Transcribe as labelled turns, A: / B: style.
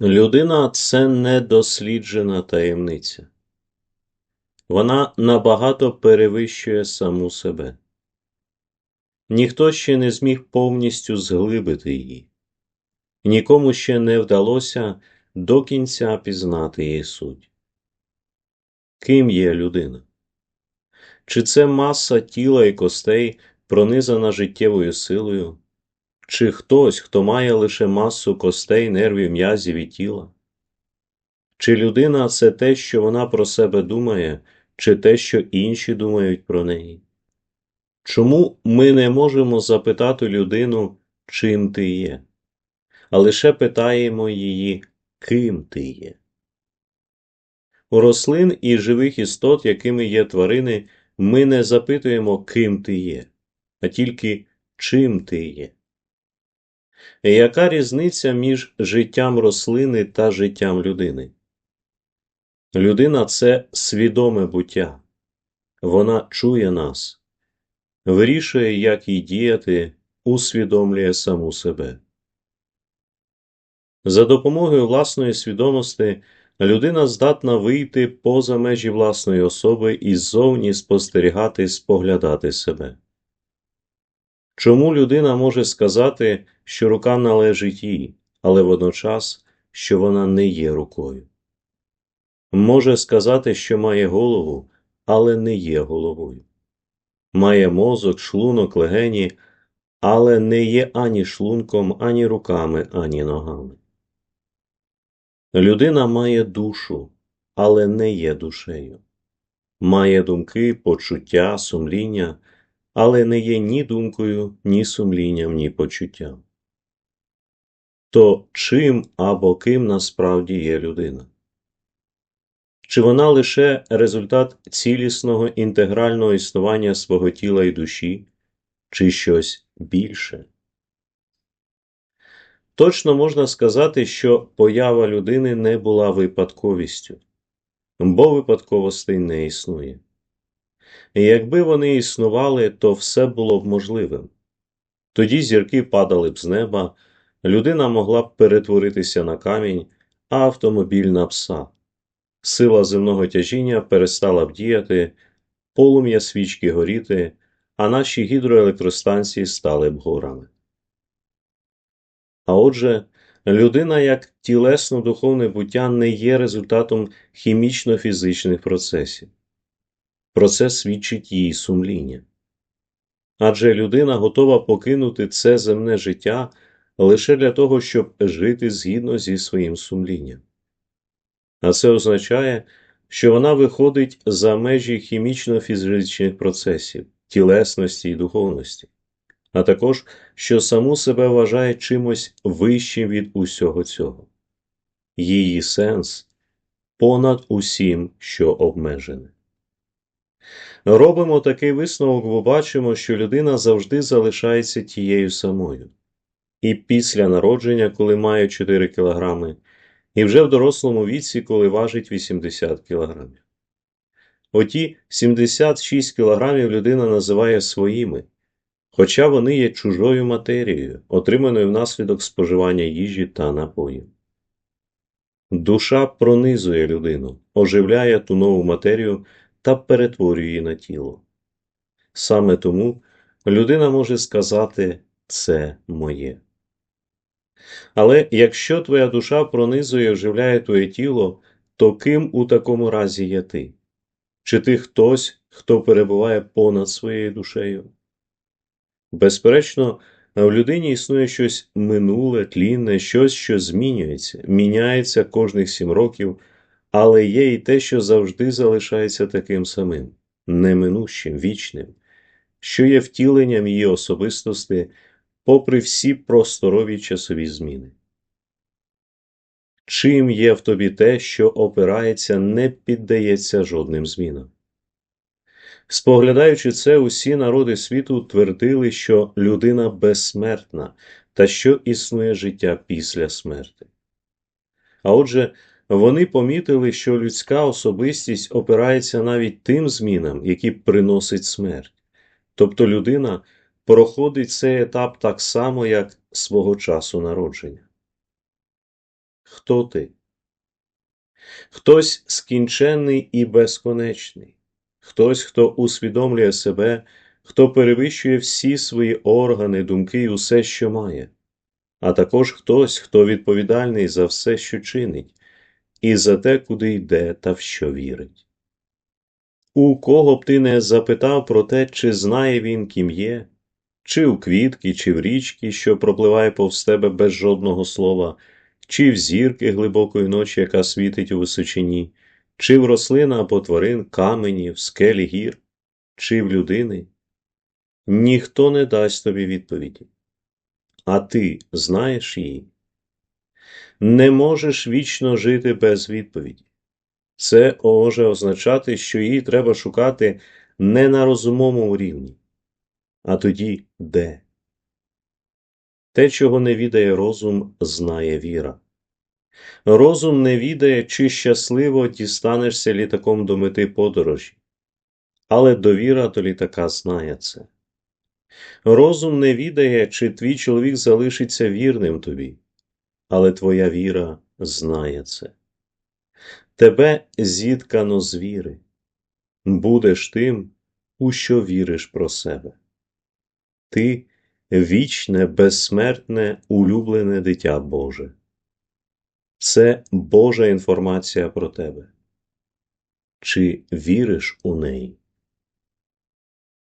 A: Людина це недосліджена таємниця. Вона набагато перевищує саму себе. Ніхто ще не зміг повністю зглибити її, нікому ще не вдалося до кінця пізнати її суть. Ким є людина? Чи це маса тіла і костей, пронизана життєвою силою? Чи хтось, хто має лише масу костей, нервів, м'язів і тіла? Чи людина це те, що вона про себе думає, чи те, що інші думають про неї? Чому ми не можемо запитати людину, чим ти є, а лише питаємо її, ким ти є? У рослин і живих істот, якими є тварини, ми не запитуємо, ким ти є, а тільки чим ти є. Яка різниця між життям рослини та життям людини? Людина це свідоме буття. Вона чує нас, вирішує, як їй діяти, усвідомлює саму себе. За допомогою власної свідомості людина здатна вийти поза межі власної особи і ззовні спостерігати, споглядати себе. Чому людина може сказати, що рука належить їй, але водночас, що вона не є рукою? Може сказати, що має голову, але не є головою. Має мозок, шлунок, легені, але не є ані шлунком, ані руками, ані ногами. Людина має душу, але не є душею. Має думки, почуття, сумління, але не є ні думкою, ні сумлінням, ні почуттям. То чим або ким насправді є людина? Чи вона лише результат цілісного інтегрального існування свого тіла і душі, чи щось більше? Точно можна сказати, що поява людини не була випадковістю, бо випадковостей не існує. Якби вони існували, то все було б можливим. Тоді зірки падали б з неба, людина могла б перетворитися на камінь, а автомобіль на пса. Сила земного тяжіння перестала б діяти, полум'я свічки горіти, а наші гідроелектростанції стали б горами. А отже, людина як тілесно духовне буття не є результатом хімічно-фізичних процесів. Про це свідчить її сумління. Адже людина готова покинути це земне життя лише для того, щоб жити згідно зі своїм сумлінням. А це означає, що вона виходить за межі хімічно-фізичних процесів, тілесності і духовності, а також що саму себе вважає чимось вищим від усього цього. Її сенс понад усім, що обмежене. Робимо такий висновок, бо бачимо, що людина завжди залишається тією самою. І після народження, коли має 4 кілограми, і вже в дорослому віці, коли важить 80 кілограмів. Оті 76 кілограмів людина називає своїми, хоча вони є чужою матерією, отриманою внаслідок споживання їжі та напоїв. Душа пронизує людину, оживляє ту нову матерію та перетворює її на тіло. Саме тому людина може сказати це моє. Але якщо твоя душа пронизує і оживляє твоє тіло, то ким у такому разі є ти? Чи ти хтось, хто перебуває понад своєю душею? Безперечно, в людині існує щось минуле, тлінне, щось, що змінюється, міняється кожних сім років, але є і те, що завжди залишається таким самим, неминущим, вічним, що є втіленням її особистості попри всі просторові часові зміни. Чим є в тобі те, що опирається, не піддається жодним змінам. Споглядаючи це, усі народи світу твердили, що людина безсмертна та що існує життя після смерти. А отже, вони помітили, що людська особистість опирається навіть тим змінам, які приносить смерть, тобто людина проходить цей етап так само, як свого часу народження. хто ти? Хтось скінченний і безконечний, хтось, хто усвідомлює себе, хто перевищує всі свої органи, думки і усе, що має, а також хтось, хто відповідальний за все, що чинить, і за те, куди йде та в що вірить. У кого б ти не запитав про те, чи знає він, ким є, чи у квітки, чи в річки, що пропливає повз тебе без жодного слова, чи в зірки глибокої ночі, яка світить у височині, чи в рослина або тварин, камені, в скелі гір, чи в людини, ніхто не дасть тобі відповіді. А ти знаєш її? Не можеш вічно жити без відповіді. Це може означати, що її треба шукати не на розумовому рівні. А тоді де? Те, чого не відає розум, знає віра. Розум не відає, чи щасливо дістанешся літаком до мети подорожі, але довіра до літака знає це. Розум не відає, чи твій чоловік залишиться вірним тобі, але твоя віра знає це. Тебе зіткано з віри, будеш тим, у що віриш про себе. Ти вічне, безсмертне, улюблене дитя Боже. Це Божа інформація про тебе. Чи віриш у неї?